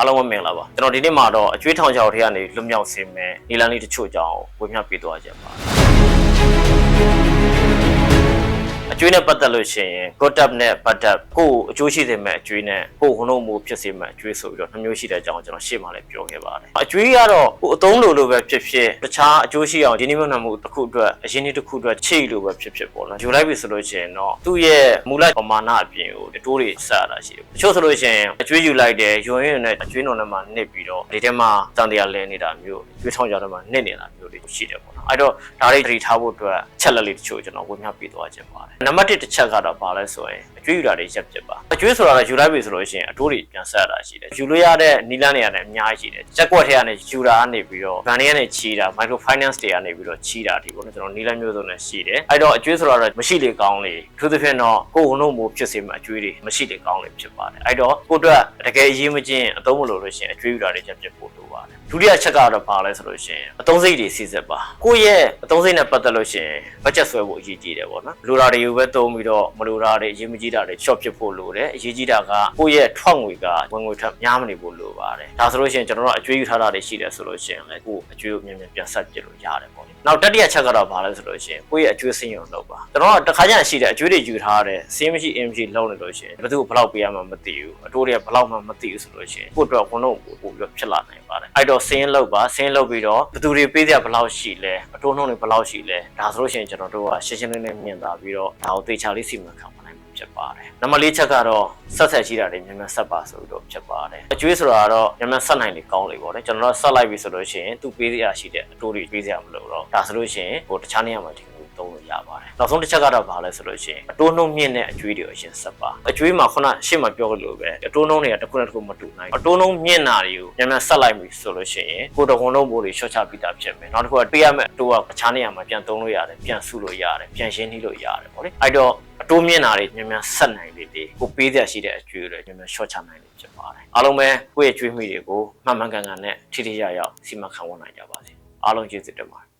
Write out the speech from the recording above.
အားလုံးပဲမင်္ဂလာပါကျွန်တော်ဒီနေ့မှာတော့အကျွေးထောင်ချောက်ထဲကနေလွတ်မြောက်စေမယ်နီလန်လေးတချို့ကြောင်းဝေမျှပေးသွားခြင်းပါ အကျွေးနဲ့ပတ်သက်လို့ရှိရင် good up နဲ့ bad up ကိုယ်အကျိုးရှိစေမဲ့အကျွေးနဲ့ကိုယ်ဟိုနှုတ်မှုဖြစ်စေမဲ့အကျွေးဆိုပြီးတော့နှမျိုးရှိတဲ့အကြောင်းကျွန်တော်ရှေ့မှာလည်းပြောခဲ့ပါတယ်အကျွေးကတော့ကိုယ်အသုံးလိုလိုပဲဖြစ်ဖြစ်တခြားအကျိုးရှိအောင်ဒီနေ့မှတ်မှုတစ်ခုအတွက်အရင်နေ့တစ်ခုအတွက်ချိတ်လိုပဲဖြစ်ဖြစ်ပေါ့နော်ယူလိုက်ပြီဆိုလို့ရှိရင်တော့သူ့ရဲ့မူလပမာဏအပြင်ကိုတိုးတွေဆက်ရတာရှိတယ်တချို့ဆိုလို့ရှိရင်အကျွေးယူလိုက်တယ်ယွန်ရင်နဲ့အကျွေးနှုံနဲ့မှနစ်ပြီးတော့ဒီထဲမှာတန်တရားလဲနေတာမျိုးအကျွေးထောင်ကြတော့မှနစ်နေတာမျိုးတွေရှိတယ်ပေါ့နော်အဲ့တော့ဒါတွေသတိထားဖို့အတွက်ချက်လက်လေးတချို့ကျွန်တော်ဝင်ပြပေးသွားခြင်းပါတယ်နံပါတ်1တစ်ချက်ကတော့ဘာလဲဆိုရင်အ ကျွေးယူတာတွေရက်ပြစ်ပါအကျွေးဆိုတာကယူလိုက်ပြီဆိုလို့ရှိရင်အတိုးတွေပြန်ဆက်ရတာရှိတယ်ယူလို့ရတဲ့နီလန်းတွေရတယ်အများကြီးရှိတယ်ချက်ကွက်ထဲကနေယူတာကနေပြီးတော့ဗန်တွေကနေချီတာ micro finance တွေကနေပြီးတော့ချီတာဒီပေါ့နော်ကျွန်တော်နီလန်းမျိုးစုံနဲ့ရှိတယ်အဲ့တော့အကျွေးဆိုတာတော့မရှိလေကောင်းလေသူသဖြင့်တော့ကိုယ်ဝန်တို့မျိုးဖြစ်စေမှာအကျွေးတွေမရှိလေကောင်းလေဖြစ်ပါတယ်အဲ့တော့ကိုယ့်အတွက်တကယ်အရေးမချင်းအသုံးမလို့လို့ရှိရင်အကျွေးယူတာတွေရက်ပြစ်ဖို့လိုပါတယ်ဒုတိယချက်ကတော့ဘာလဲဆိုလို့ရှိရင်အသုံးစိတ်တွေစီစစ်ပါကိုယ့်ရဲ့အသုံးစိတ်နဲ့ပတ်သက်လို့ရှိရင်ဘတ်ဂျက်ဆွဲဖို့အရေးကြီးတယ်ပေါ့နော်လိုတာတွေကိုပဲသုံးပြီးတော့မလိုတာတွေအရေးမကြီးတာတွေ short ဖြစ်ဖို့လိုတယ်အရေးကြီးတာကကိုယ့်ရဲ့ထွက်ငွေကဝင်ငွေထက်များမနေဖို့လိုပါတယ်ဒါဆိုလို့ရှိရင်ကျွန်တော်တို့အကျွေးယူထားတာတွေရှိတယ်ဆိုလို့ရှိရင်လည်းကိုယ့်အကျွေးကိုမြန်မြန်ပြန်ဆက်ပြလို့ရတယ်ပေါ့လေနောက်တတိယချက်ကတော့ဘာလဲဆိုလို့ရှိရင်ကိုယ့်ရဲ့အကျွေးစင်းရုံလုပ်ပါကျွန်တော်ကတစ်ခါကျရင်ရှိတယ်အကျွေးတွေယူထားတဲ့စင်းမရှိအင်းမရှိလုံးနေလို့ရှိရင်ဘယ်သူ့ကိုဘယ်လောက်ပေးရမှမသိဘူးအတိုးတွေကဘယ်လောက်မှမသိဘူးဆိုလို့ရှိရင်ကိုယ့်အတွက်ဝန်တော့ပို့ပြီးတော့ဖြစ်လာနိုင်ပါတယ်အဲ့တော့စင်းလုပ်ပါစင်းလုပ်ပြီးတော့ဘယ်သူတွေပေးစရာဘယ်လောက်ရှိလဲအတိုးနှုန်းတွေဘယ်လောက်ရှိလဲဒါဆိုလို့ရှိရင်ကျွန်တော်တို့ကရှင်းရှင်းလင်းလင်းမြင်သာပြီးတော့ဒါကိုသေချာလေးစီမံခန့်ခွဲနိုင်မှာ ဖြစ်ပါတယ်နံပါတ်၄ချက်ကတော့ဆက်ဆက်ရှိတာတွေမြန်မြန်ဆက်ပါဆိုပြီးတော့ဖြစ်ပါတယ်အကျွေးဆိုတာကတော့မြန်မြန်ဆက်နိုင်လေကောင်းလေပေါ့လေကျွန်တော်တို့ဆက်လိုက်ပြီဆိုလို့ရှိရင်သူပေးစရာရှိတဲ့အတိုးတွေပေးစရာမလိုတော့ဒါဆိုလို့ရှိရင်ဟိုတခြားနေရာမှာဒီ လိုသုံးလို့ရပါတယ်နောက်ဆုံးတစ်ချက်ကတော့ဘာလဲဆိုလို့ရှိရင်အတိုးနှုံမြင့်တဲ့အကျွေးတွေကိုအရင်ဆက်ပါအကျွေးမှာခုနရှေ့မှာပြောလို့ပဲအတိုးနှုံတွေကတစ်ခုနဲ့တစ်ခုမတူနိုင်ဘူးအတိုးနှုံမြင့်တာတွေကိုမြန်မြန်ဆက်လိုက်ပြီဆိုလို့ရှိရင်ကိုယ်တော်ဝန်လုံးဘိုးတွေရှော့ချပြီးသားဖြစ်မယ်နောက်တစ်ခုကပေးရမယ့်အတိုးကတခြားနေရာမှာပြန်သုံးလို့ရတယ်ပြန်စုလို့ရတယ်ပြန်ရှင်းနှီးလို့ရတယ်ပေါ့လေအဲ့တော့အတိုးမြင့်တာတွေမြန်မြန်ဆက်နိုင်လေလေကိုပေးစရာရှိတဲ့အကျွေးတွေမြန်မြန်ရှော့ချနိုင်လေဖြစ်ပါတယ်အားလုံးပဲကိုယ့်ရဲ့ကျွေးမိတွေကိုမှန်မှန်ကန်ကန်နဲ့ထိထိရရောက်စီမံခန့်ခွဲနိုင်ကြပါစေအားလုံးကျေးဇူးတင်ပါတယ်